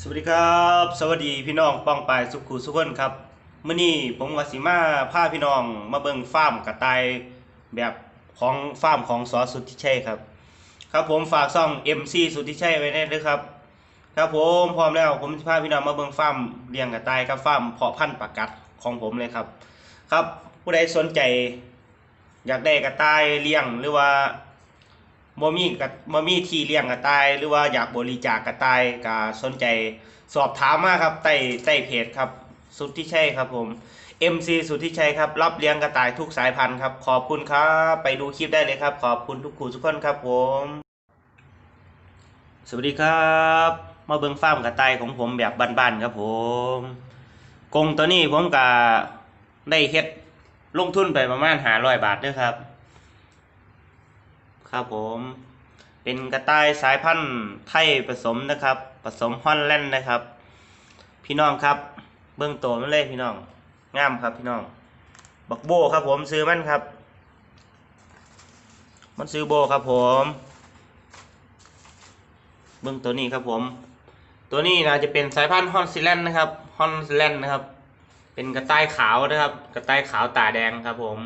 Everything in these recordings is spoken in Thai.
สวัสดีครับ สวัสดีพี่น้องป้องปายสุขุสุขนครับเมื้อนี้ผมกับสิมาพาพี่น้องมาเบิ่งฟาร์มกระต่ายแบบของฟาร์มของสอสุทธิชัยครับ ครับผมฝากซ่อง MC สุทธิชัยไว้ได้ด้วยครับ ครับผมพร้อมแล้วผมจะพาพี่น้องมาเบิ่งฟาร์มเลี้ยงกระต่ายครับฟาร์มเพาะพันธุ์ปากัดของผมเลยครับ ครับผู้ใดสนใจ อยากได้กระต่ายเลี้ยงหรือว่า บ่มีกะบ่มีที่เลี้ยงกระต่าย หรือว่าอยากบริจาคกระต่ายก็สนใจสอบถามมาครับใต้ใต้เพจครับ สุดทธิชัยครับผม MC สุทธิชัยครับ รับเลี้ยงกระต่ายทุกสายพันธุ์ครับ ขอบคุณครับ ไปดูคลิปได้เลยครับ ขอบคุณทุกคู่ทุกคนครับผม สวัสดีครับ มาเบิ่งฟาร์มกระต่ายของผมแบบบ้านๆครับผมกรงตัวนี้ผมก็ได้เฮ็ดลงทุนไปประมาณ500บาทด้อครับ ครับผมเป็นกระต่ายสายพันธุ์ไทยผสมนะครับ ผสมฮอลแลนด์นะครับ พี่น้องครับ เบื้องตัวมันเลยพี่น้องงามครับพี่น้อง บักโบครับผมซื้อมันครับ มันซื้อโบครับผม เบื้องตัวนี้ครับผม ตัวนี้นะจะเป็นสายพันธุ์ฮอนซิแลนด์นะครับฮอนซิแลนด์นะครับ เป็นกระต่ายขาวนะครับ กระต่ายขาวตาแดงครับผม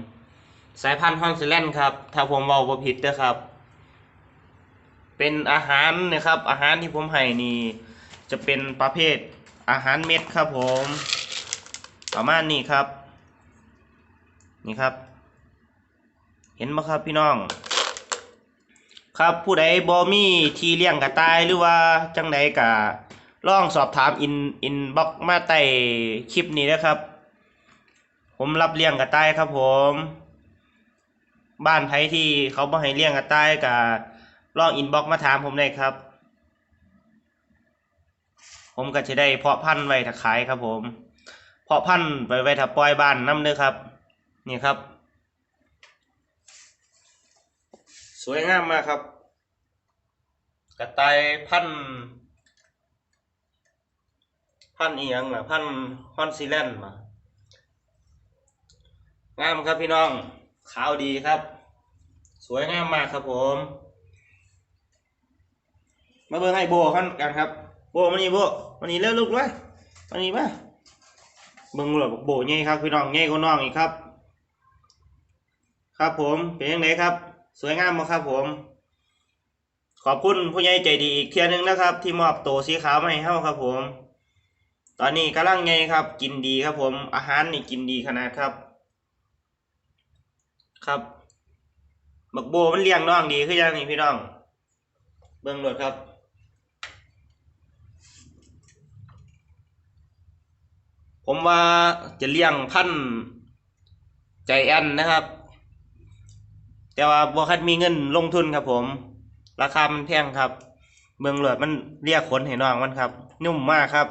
สายพันธุ์ฮอนซิแลนด์ครับ ถ้าผมเว้าบ่ผิดนะครับ เป็นอาหารนะครับ อาหารที่ผมให้นี่จะเป็นประเภทอาหารเม็ดครับผม ประมาณนี้ครับ นี่ครับ เห็นไหมครับพี่น้อง ครับผู้ใดบ่มีที่เลี้ยงกระต่ายหรือว่าจังใดก็ลองสอบถามอินอินบ็อกมาใต้คลิปนี้นะครับ ผมรับเลี้ยงกระต่ายครับผม บ้านไผที่เขาบ่ให้เลี้ยงกระต่ายก็ลองอินบ็อกมาถามผมได้ครับ ผมก็จะได้เพาะพันธุ์ไว้ถ้าขายครับ ผม เพาะพันธุ์ไว้ไว้ถ้าปล่อยบ้านน้ำเด้อครับ นี่ครับ สวยงามมากครับ กระต่ายพันธุ์พันธุ์อีหยังล่ะพันธุ์ฮอนซีแลนด์มางามครับพี่น้อง ขาวดีครับ สวยงามมากครับผม มาเบิ่งให้โบกันกันครับ โบมานี่โบมานี่เร็วลูกเลยมานี่มาเบิ่งเลยโบใหญ่ครับพี่น้องใหญ่กว่าน้องอีกครับ ครับผมเป็นยังไงครับ สวยงามมากครับผม ขอบคุณผู้ใหญ่ใจดีอีกเทียหนึงนะครับ ที่มอบโตสีขาวมาให้เฮาครับผม ตอนนี้กำลังไงครับ กินดีครับผม อาหารนี่กินดีขนาดครับ ครับบักโบมันเลี้ยงน้องดีคือยังนี่พี่น้อง เบิ่งรถครับ ผมว่าจะเลี้ยงพันธ์ใจแอนนะครับ แต่ว่าบ่คัดมีเงินลงทุนครับผม ราคามันแพงครับ เบิ่งรถมันเรียกขนให้น้องมันครับ นุ่มมากครับ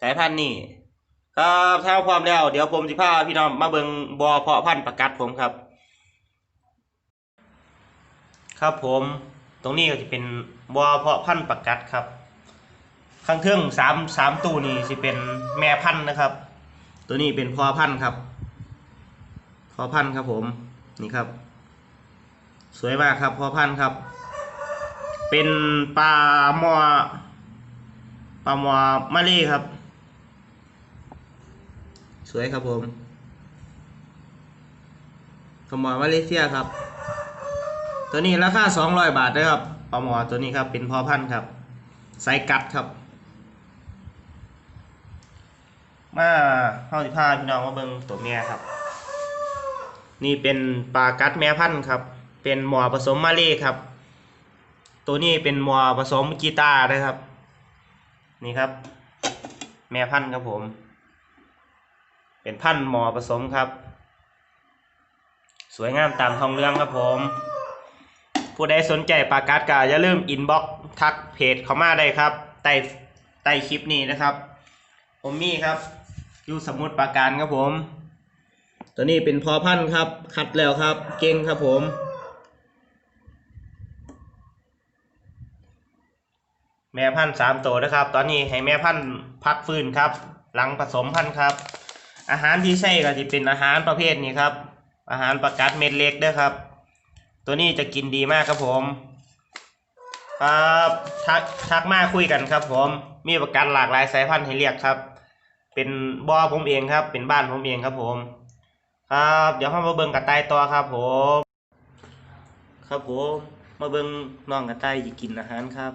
สายพันธุ์นี่ครับถ้าพร้อมแล้ว เดี๋ยวผมสิพาพี่น้องมาเบิ่งบอเพาะพันธุ์ประกัดผมครับ ครับผมตรงนี้ก็จะเป็นบอเพาะพันธุ์ประกัดครับ ข้างเครื่องสามสามตู้นี่สิเป็นแม่พันธุ์นะครับ ตัวนี้เป็นพ่อพันธุ์ครับพ่อพันธุ์ครับผมนี่ครับ สวยมากครับพ่อพันธุ์ครับ เป็นปลาหมอปลาหมอมาล่ครับ สวยครับผมปลามอมาเลเซียครับ ตัวนี้ราคาสองร้อยบาทนะครับปลาหมอตัวนี้ครับเป็นพอพันธุ์ครับไซกัดครับ มาเฮาสิพาพี่น้องมาเบิ่งตัวเมียครับ นี่เป็นปลากัดแม่พันธุ์ครับ เป็นหมอผสมมาเล่ครับ ตัวนี้เป็นหมอผสมกีตาร์นะครับ นี่ครับ แม่พันธุ์ครับผม เป็นพันธุ์หมอผสมครับ สวยงามตามท้องเรื่องครับผม ผู้ใดสนใจปลากัดก็อย่าลืมอินบ็อกทักเพจเขามาได้ครับใต้ใต้คลิปนี้นะครับ ผมมี่ครับอยู่สมุดปราการครับผม ตัวนี้เป็นพอพันธุ์ครับ คัดแล้วครับ เก่งครับผมแม่พันธุ์สามตัวนะครับ ตอนนี้ให้แม่พันธุ์พักฟื้นครับ หลังผสมพันธุ์ครับ อาหารที่ใช้ก็จะเป็นอาหารประเภทนี้ครับ อาหารประกัดเม็ดเล็กด้วยครับ ตัวนี้จะกินดีมากครับผมครับทักทักมาคุยกันครับ ผมมีประกันหลากหลายสายพันธุ์ให้เรียกครับ เป็นบ่อผมเองครับ เป็นบ้านผมเองครับผม ครับเดี๋ยวเรามาเบิ่งกระต่ายต่อครับ ผม ครับผมมาเบิ่งน้องกระต่ายจะกินอาหารครับ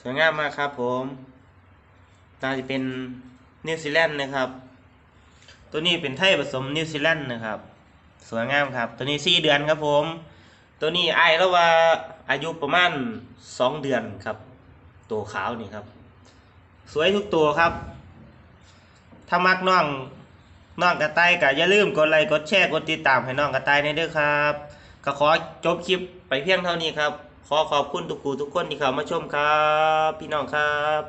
สวยงามมากครับ ผมน่าจะเป็นนิวซีแลนด์นะครับ ตัวนี้เป็นไทยผสมนิวซีแลนด์นะครับ สวยงามครับ ตัวนี้สี่เดือนครับผม ตัวนี้ไอายแล้วว่าอายุประมาณสองเดือนครับ ตัวขาวนี่ครับ สวยทุกตัวครับ ถ้ามักน้องน้องกระต่ายก็อย่าลืมกดไลค์กดแชร์กดติดตามให้น้องกระต่ายในเด้อครับ ก็ขอจบคลิปไปเพียงเท่านี้ครับ ขอขอบคุณทุกครูทุกคนที่เข้ามาชมครับ พี่น้องครับ